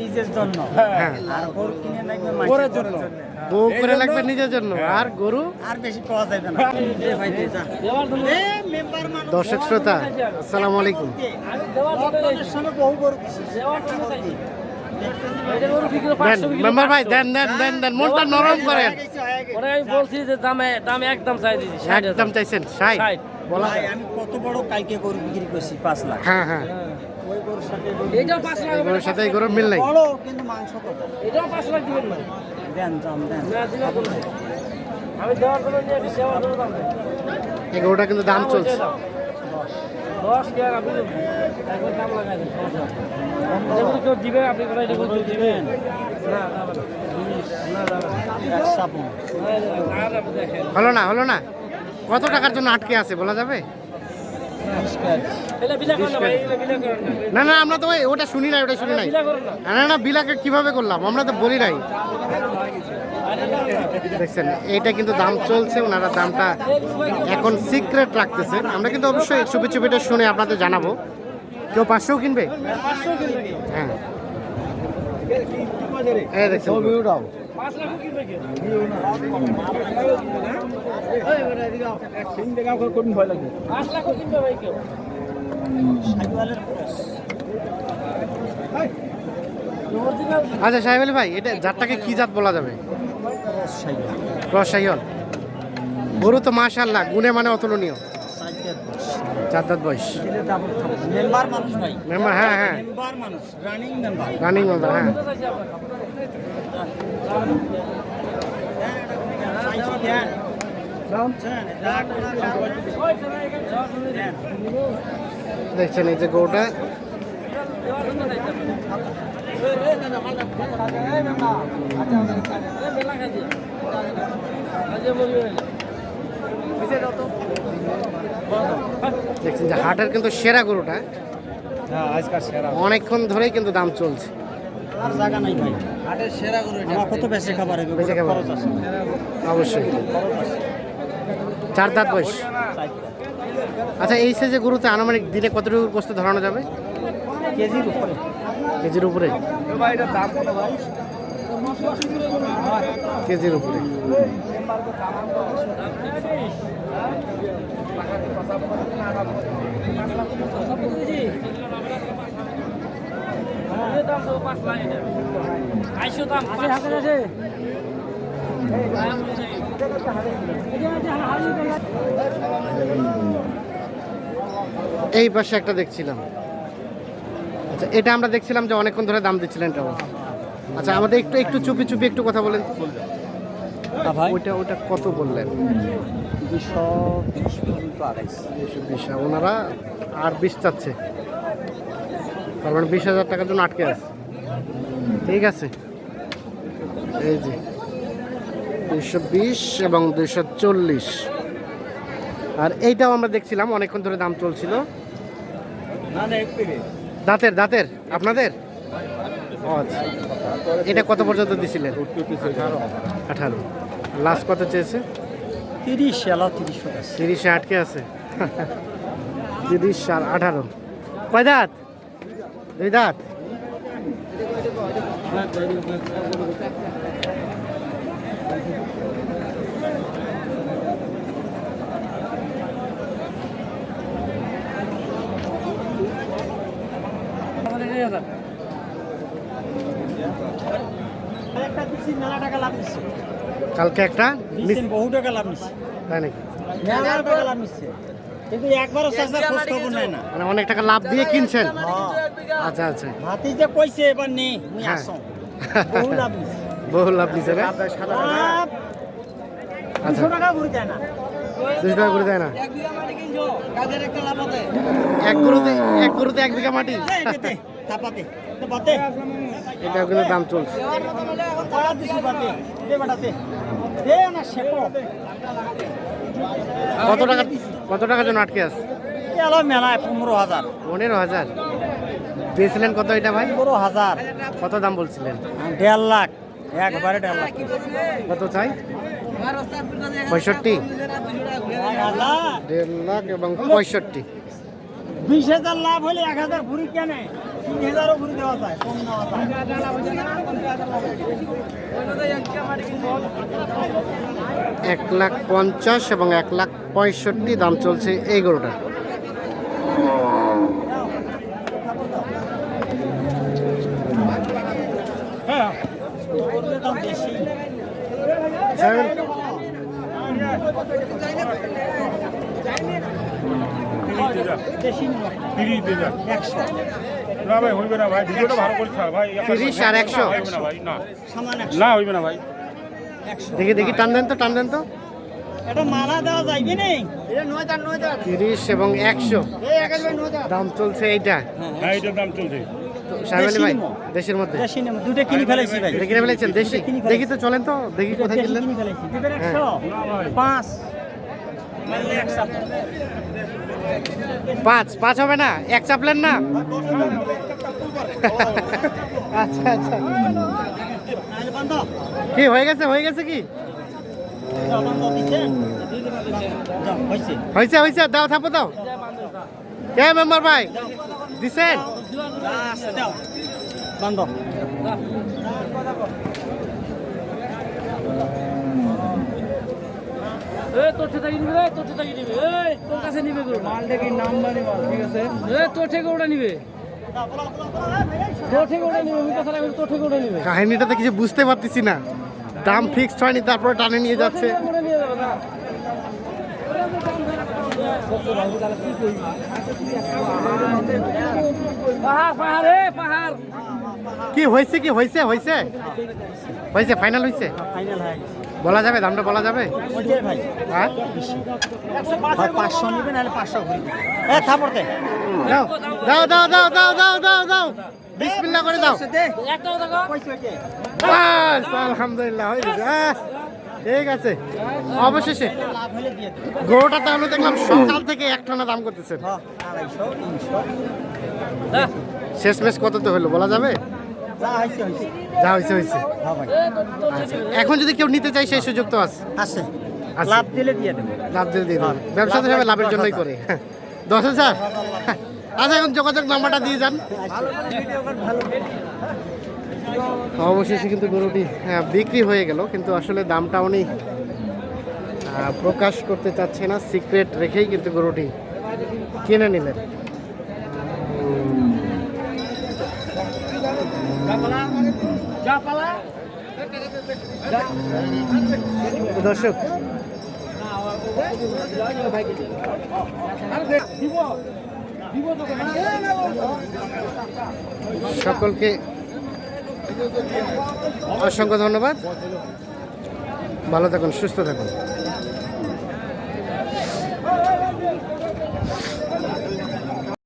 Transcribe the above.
নিজের জন্য। হ্যাঁ। আর গরু কিনে লাগবে গরুর জন্য। বউ করে লাগবে নিজের জন্য। আর গরু? আর বেশি পাওয়া যাবে না। এ ভাই দে যা। এ মেম্বার মানুষ। দর্শক শ্রোতা আসসালামু আলাইকুম। মেম্বার ভাই দেন দেন দেন দেন। মনটা নরম করেন। আমি বলছি যে দামে দামে একদম চাই দিছি একদম চাইছেন ষাট। ষাট। বলা ভাই, আমি কত বড় কালকে গরু বিক্রি করছি পাঁচ লাখ। হ্যাঁ হ্যাঁ। গরুর সাথে এই গরুর মিল নাই কিন্তু মাংস কত এটাও পাঁচ লাখ দিবেন না দেন দাম দেন না দিবেন কোনো। আমি দেওয়ার জন্য নিয়ে এসেছি, সেবার জন্য এই গরুটা কিন্তু দাম চলছে হলো না হলো না কত টাকার জন্য আটকে আছে বলা যাবে না ভাই না। আমরা তো ওই- ওটা শুনি নাই ওটা শুনি নাই। না। না না বিলাকে কীভাবে করলাম? আমরা তো বলি নাই। দেখছেন এইটা কিন্তু দাম চলছে ওনারা দামটা এখন সিক্রেট রাখতেছে। আমরা কিন্তু অবশ্যই চুপি চুপিটা শুনে আপনাদের জানাব। কেউ পাঁচশো কিনবে? হ্যাঁ। দেখছেন আচ্ছা সাহেব আলী ভাই এটা জাতটাকে কি জাত বলা যাবে? সাইহল। গরু তো মাশাল্লাহ গুণে মানে অতুলনীয়। চার দাঁত বয়স। মেম্বার মানুষ ভাই। মেম্বার হ্যাঁ হ্যাঁ। মেম্বার মানুষ রানিং মেম্বার রানিং মেম্বার হ্যাঁ। দেখছেন এই যে গরুটা। দেখছেন যে হাটের কিন্তু সেরা গরুটা। হ্যাঁ অনেকক্ষণ ধরেই কিন্তু দাম চলছে। আর জায়গা নাই ভাই। আমার কত বেশি খাবার হবে বেশি খাবার। খরচ আছে। অবশ্যই। চার দাঁত বয়স। আচ্ছা এই সাইজে গরুতে আনুমানিক দিনে কতটুকু গোস্ত ধরানো যাবে? কেজির উপরে। কেজির উপরে? কেজির উপরে। এই পাশে একটা দেখছিলাম। আচ্ছা এটা আমরা দেখছিলাম যে অনেকক্ষণ ধরে দাম দিচ্ছিলেন এটাও আচ্ছা আমাদের একটু একটু চুপি চুপি একটু কথা বলেন। ভাই? ওইটা ওইটা কত বললেন? দুশো বিশ পর্যন্ত দুশো বিশ ওনারা আর বিশ চাচ্ছে। তার মানে বিশ হাজার টাকার জন্য আটকে আছে। ঠিক আছে। এই যে, দুইশো বিশ এবং দুইশো চল্লিশ। আর এইটাও আমরা দেখছিলাম, অনেকক্ষণ ধরে দাম চলছিল। দাঁতের দাঁতের, আপনাদের? আচ্ছা। এটা কত পর্যন্ত দিছিলেন? আঠারো। লাস্ট কত চেয়েছে? তিরিশ এলাও তিরিশ আছে তিরিশে আটকে আছে। তিরিশ আর আঠারো। কয় দাঁত? দুই দাঁত? মেলা টাকা লাভ নিচ্ছে কালকে একটা বহু টাকা লাভ নিচ্ছে। তাই নাকি? মেলা টাকা লাভ নিচ্ছে। কিন্তু একবারও খবর নেয় না। মানে অনেক টাকা লাভ দিয়ে কিনছেন? আচ্ছা আচ্ছা। হাতি যে কইছে এবার নে হ্যাঁ। বহু লাভ নিচ্ছে। বহু লাভ নিছে না? আচ্ছা। দুশো টাকা ঘুরে যায় না। দুশো টাকা না? এক গরুতে এক গরুতে এক বিঘা মাটি? তাপাতে। কিন্তু দাম চলছে। কত টাকা কত টাকার জন্য আটকে আছে? মেলায় পনেরো হাজার। পনেরো হাজার দিয়েছিলেন কত এটা ভাই? পনেরো হাজার কত দাম বলছিলেন? দেড় লাখ একবারে দেড় লাখ। কত চাই? পঁয়ষট্টি? দেড় লাখ এবং পঁয়ষট্টি। বিশ হাজার লাভ হলে এক হাজার ভুড়ি কেনে। তিন হাজারও ঘুরে দেওয়া যায় কম নেওয়া যায়। এক লাখ পঞ্চাশ এবং এক লাখ পঁয়ষট্টি দাম চলছে এই গরুটা। হ্যাঁ তিরিশ দিন একশো না ভাই হইবে না ভাই ভিডিওটা ভালো করে ছাড় ভাই। তিরিশ আর একশো? না না। হইবে না ভাই। দেখি দেখি টান দেন তো টান দেন তো। এটা মালা দেওয়া যাইবে এবং দাম চলছে এইটা। হ্যাঁ দাম চলছে। দেশের মধ্যে। দুটো কিনে ফেলাইছি ভাই দেখি তো চলেন তো দেখি কোথায় কিনলেন। কিনে ফেলাইছি পাঁচ। পাঁচ হবে না, এক চাপলেন না আচ্ছা আচ্ছা কি, হয়ে গেছে হয়ে গেছে কি হয়েছে। হয়েছে, দাও, থাপো, দাও কে মেম্বার ভাই দিছেন এই তোর থেকে নিবে তোর থেকে নিবে। এই তোর কাছে নিবে গরু। মালটা কি নাম্বারই মাল ঠিক আছে? তোর থেকে ওটা নিবে। বুঝতে পারতেছি না। দাম ফিক্সড হয়নি তারপরে টানে নিয়ে যাচ্ছে। এ কি হয়েছে কি হয়েছে হয়েছে? হয়েছে ফাইনাল হয়েছে? ফাইনাল হয়ে গেছে। বলা যাবে? দামটা বলা যাবে? হ্যাঁ? পাঁচশো নিবে নাহলে পাঁচশো ঘুরবে থাপড়তে দাও দাও দাও দাও দাও দাও দাও দাও। বিসমিল্লাহ করে দাও। বাস আলহামদুলিল্লাহ হয়ে ঠিক আছে। অবশেষে গরুটা তাহলে দেখলাম সকাল থেকে একটানা দাম করতেছেন। হ্যাঁ আড়াইশো শেষ মেশ কত তো হলো বলা যাবে? যা হয়েছে হয়েছে হ্যাঁ আচ্ছা। এখন যদি কেউ নিতে চায় সেই সুযোগ তো আছে। আছে। লাভ দিলে দিয়ে দেবো। লাভ দিয়ে দিয়ে দেবেন ব্যবসা তো সবাই লাভের জন্যই করে। দশ হাজার? আচ্ছা এখন যোগাযোগ নাম্বারটা দিয়ে যান। অবশেষে কিন্তু গরুটি হ্যাঁ, বিক্রি হয়ে গেল কিন্তু আসলে দামটা উনি প্রকাশ করতে চাচ্ছে না। সিক্রেট রেখেই কিন্তু গরুটি কিনে নিলেন। দর্শক। সকলকে অসংখ্য ধন্যবাদ। ভালো থাকুন সুস্থ থাকুন।